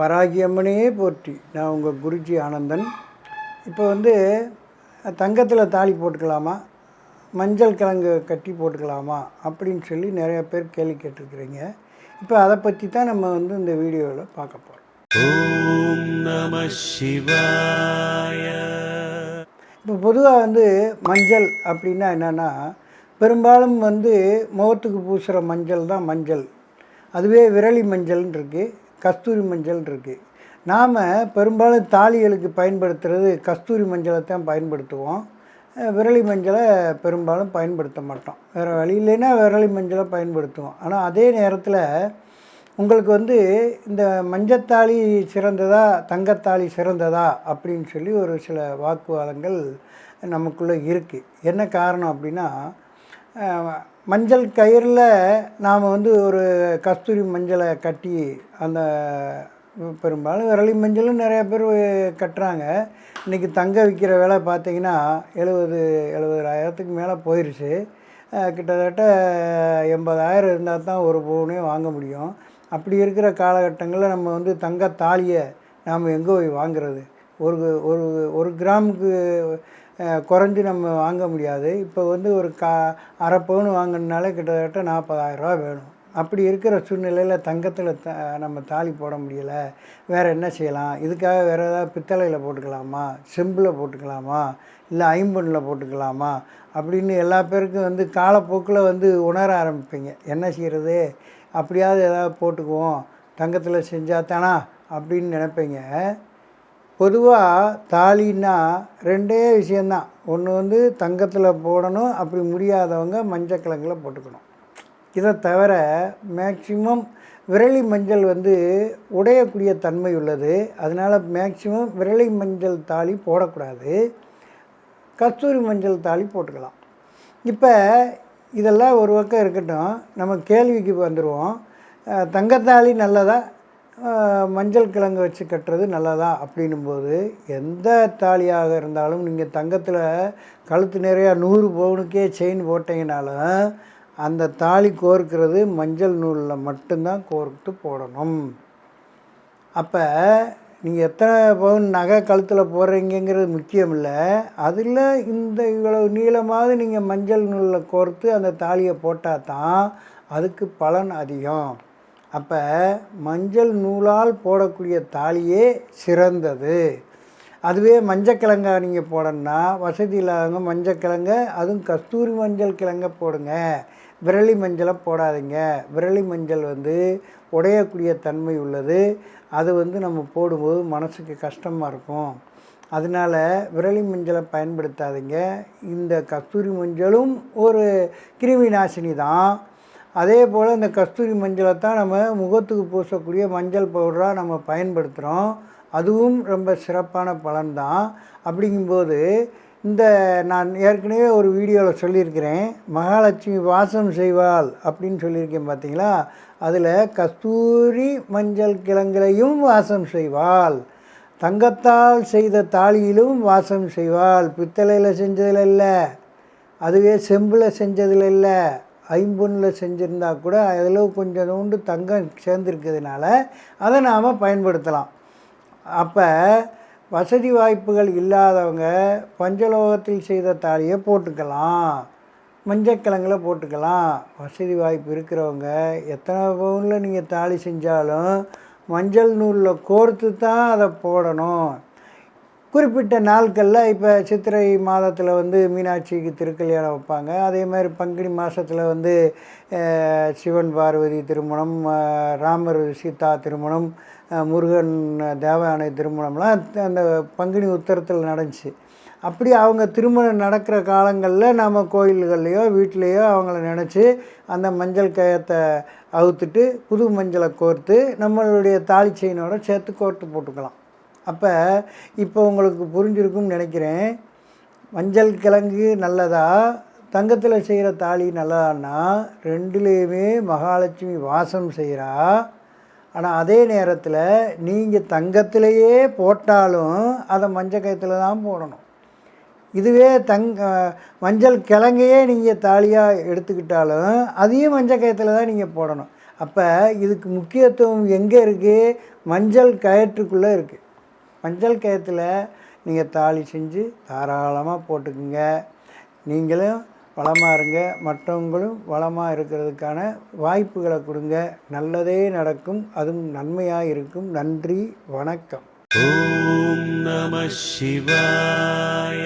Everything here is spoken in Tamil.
வராகியம்மனே போற்றி. நான் உங்கள் குருஜி ஆனந்தன். இப்போ வந்து தங்கத்தில் தாலி போட்டுக்கலாமா? மஞ்சள் கிழங்கு கட்டி போட்டுக்கலாமா? அப்படின்னு சொல்லி நிறையா பேர் கேள்வி கேட்டிருக்கிறீங்க. இப்போ அதை பற்றி தான் நம்ம வந்து இந்த வீடியோவில் பார்க்க போகிறோம் நம சிவாய. இப்போ பொதுவாக வந்து மஞ்சள் அப்படின்னா என்னென்னா பெரும்பாலும் வந்து முகத்துக்கு பூசுகிற மஞ்சள் தான் மஞ்சள். அதுவே விரலி மஞ்சள்னு இருக்குது கஸ்தூரி மஞ்சள் இருக்குது நாம் பெரும்பாலும் தாலிகளுக்கு பயன்படுத்துகிறது கஸ்தூரி மஞ்சளை தான் பயன்படுத்துவோம். விரலி மஞ்சளை பெரும்பாலும் பயன்படுத்த மாட்டோம். வேறு வழி இல்லைன்னா விரலி மஞ்சளை பயன்படுத்துவோம். ஆனால் அதே நேரத்தில் உங்களுக்கு வந்து இந்த மஞ்சத்தாளி சிறந்ததா தங்கத்தாளி சிறந்ததா அப்படின்னு சொல்லி ஒரு சில வாக்குவாதங்கள் நமக்குள்ளே இருக்குது என்ன காரணம் அப்படின்னா மஞ்சள் கயிறில் நாம் வந்து ஒரு கஸ்தூரி மஞ்சளை கட்டி அந்த பெரும்பாலும் விரலி மஞ்சளும் நிறைய பேர் கட்டுறாங்க. இன்றைக்கி தங்க விற்கிற விலை பார்த்தீங்கன்னா எழுபது எழுபதாயிரத்துக்கு மேலே போயிடுச்சு கிட்டத்தட்ட எண்பதாயிரம் இருந்தால் தான் ஒரு பவுனே வாங்க முடியும். அப்படி இருக்கிற காலகட்டங்களில் நம்ம வந்து தங்க தாலியை நாம் எங்கே போய் வாங்குறது? ஒரு ஒரு ஒரு கிராமுக்கு குறைஞ்சி நம்ம வாங்க முடியாது. இப்போ வந்து ஒரு கா அரை பவுன் வாங்கினாலே கிட்டத்தட்ட நாற்பதாயிரரூவா வேணும். அப்படி இருக்கிற சூழ்நிலையில் தங்கத்தில் த நம்ம தாலி போட முடியலை. வேறு என்ன செய்யலாம்? இதுக்காக வேறு ஏதாவது பித்தளையில் போட்டுக்கலாமா? செம்பில் போட்டுக்கலாமா? இல்லை ஐம்பொன்னில் போட்டுக்கலாமா? அப்படின்னு எல்லா பேருக்கும் வந்து காலப்போக்கில் வந்து உணர ஆரம்பிப்பீங்க. என்ன செய்கிறது அப்படியாவது ஏதாவது போட்டுக்குவோம். தங்கத்தில் செஞ்சால் தானா? அப்படின்னு நினைப்பீங்க. பொதுவாக தாலின்னா ரெண்டே விஷயந்தான். ஒன்று வந்து தங்கத்தில் போடணும் அப்படி முடியாதவங்க மஞ்சள் கிழங்கில் போட்டுக்கணும். இதை தவிர மேக்சிமம் விரலி மஞ்சள் வந்து உடையக்கூடிய தன்மை உள்ளது. அதனால் மேக்சிமம் விரலி மஞ்சள் தாலி போடக்கூடாது. கஸ்தூரி மஞ்சள் தாலி போட்டுக்கலாம். இப்போ இதெல்லாம் ஒரு பக்கம் இருக்கட்டும். நம்ம கேள்விக்கு வந்துடுவோம் தங்கத்தாலி நல்லதா? மஞ்சள் கிழங்கு வச்சு கட்டுறது நல்லதா அப்படின்னும்போது எந்த தாலியாக இருந்தாலும் நீங்கள் தங்கத்தில் கழுத்து நிறையா நூறு பவுனுக்கே செயின் போட்டீங்கனாலும் அந்த தாலி கோர்க்கிறது மஞ்சள் நூலில் மட்டும்தான் கோர்த்து போடணும். அப்போ நீங்கள் எத்தனை பவுன் நகை கழுத்தில் போடுறீங்கங்கிறது முக்கியம் இல்லை அதில் இந்த இவ்வளவு நீளமாவது நீங்கள் மஞ்சள் நூலில் கோர்த்து அந்த தாலியை போட்டால் தான் அதுக்கு பலன் அதிகம். அப்போ மஞ்சள் நூலால் போடக்கூடிய தாலியே சிறந்தது. அதுவே மஞ்சக்கிழங்கா நீங்கள் போடணும்னா வசதி இல்லாதவங்க மஞ்சக்கிழங்க அதுவும் கஸ்தூரி மஞ்சள் கிழங்க போடுங்க. விரலி மஞ்சளை போடாதீங்க. விரலி மஞ்சள் வந்து உடையக்கூடிய தன்மை உள்ளது. அது வந்து நம்ம போடும்போது மனசுக்கு கஷ்டமாக இருக்கும். அதனால் விரலி மஞ்சளை பயன்படுத்தாதீங்க. இந்த கஸ்தூரி மஞ்சளும் ஒரு கிருமி நாசினி தான். அதே போல் இந்த கஸ்தூரி மஞ்சளை தான் நம்ம முகத்துக்கு பூசக்கூடிய மஞ்சள் பவுடராக நம்ம பயன்படுத்துகிறோம் அதுவும் ரொம்ப சிறப்பான பலன்தான். அப்படிங்கும்போது இந்த நான் ஏற்கனவே ஒரு வீடியோவில் சொல்லியிருக்கிறேன். மகாலட்சுமி வாசம் செய்வாள் அப்படின்னு சொல்லியிருக்கேன் பார்த்தீங்களா அதில் கஸ்தூரி மஞ்சள் கிழங்குலையும் வாசம் செய்வாள். தங்கத்தால் செய்த தாலியிலும் வாசம் செய்வாள். பித்தளையில் செஞ்சதில் இல்லை. அதுவே செம்பில் செஞ்சதில் இல்லை. ஐம்பொன்னில் செஞ்சுருந்தா கூட அதில் கொஞ்சம் உண்டு தங்கம் சேர்ந்துருக்கிறதுனால அதை நாம் பயன்படுத்தலாம். அப்போ வசதி வாய்ப்புகள் இல்லாதவங்க பஞ்சலோகத்தில் செய்த தாலியை போட்டுக்கலாம். மஞ்சக்கிழங்கில் போட்டுக்கலாம். வசதி வாய்ப்பு இருக்கிறவங்க எத்தனை பவுனில் நீங்கள் தாலி செஞ்சாலும் மஞ்சள் நூலில் கோர்த்து தான் அதை போடணும். குறிப்பிட்ட நாட்களில் இப்போ சித்திரை மாதத்தில் வந்து மீனாட்சிக்கு திருக்கல்யாணம் வைப்பாங்க. அதே மாதிரி பங்குனி மாதத்தில் வந்து சிவன் பார்வதி திருமணம் ராமர் சீதா திருமணம் முருகன் தேவயானை திருமணம்லாம் அந்த பங்குனி உத்தரத்தில் நடந்துச்சு. அப்படி அவங்க திருமணம் நடக்கிற காலங்களில் நாம் கோயில்கள்லையோ வீட்லேயோ அவங்கள நினச்சி அந்த மஞ்சள் கயத்தை அவுத்துட்டு புது மஞ்சளை கோர்த்து நம்மளுடைய தாலி செயினோட சேர்த்து கோர்த்து போட்டுக்கலாம். அப்போ இப்போ உங்களுக்கு புரிஞ்சிருக்கும்னு நினைக்கிறேன். மஞ்சள் கிழங்கு நல்லதா? தங்கத்தில் செய்கிற தாலி நல்லதான்னா ரெண்டுலேயுமே மகாலட்சுமி வாசம் செய்கிறா ஆனால் அதே நேரத்தில் நீங்கள் தங்கத்திலேயே போட்டாலும் அதை மஞ்சள் கயத்தில் தான் போடணும். இதுவே தங் மஞ்சள் கிழங்கையே நீங்கள் தாலியாக எடுத்துக்கிட்டாலும் அதையும் மஞ்சள் கயத்தில் தான் நீங்கள் போடணும். அப்போ இதுக்கு முக்கியத்துவம் எங்கே இருக்குது மஞ்சள் கயற்றுக்குள்ளே இருக்குது மஞ்சள் கயத்தில் நீங்கள் தாலி செஞ்சு தாராளமாக போட்டுக்குங்க. நீங்களும் வளமாக இருங்க. மற்றவங்களும் வளமாக இருக்கிறதுக்கான வாய்ப்புகளை கொடுங்க. நல்லதே நடக்கும். அதுவும் நன்மையாக இருக்கும். நன்றி. வணக்கம். ஓம் நம சிவாய.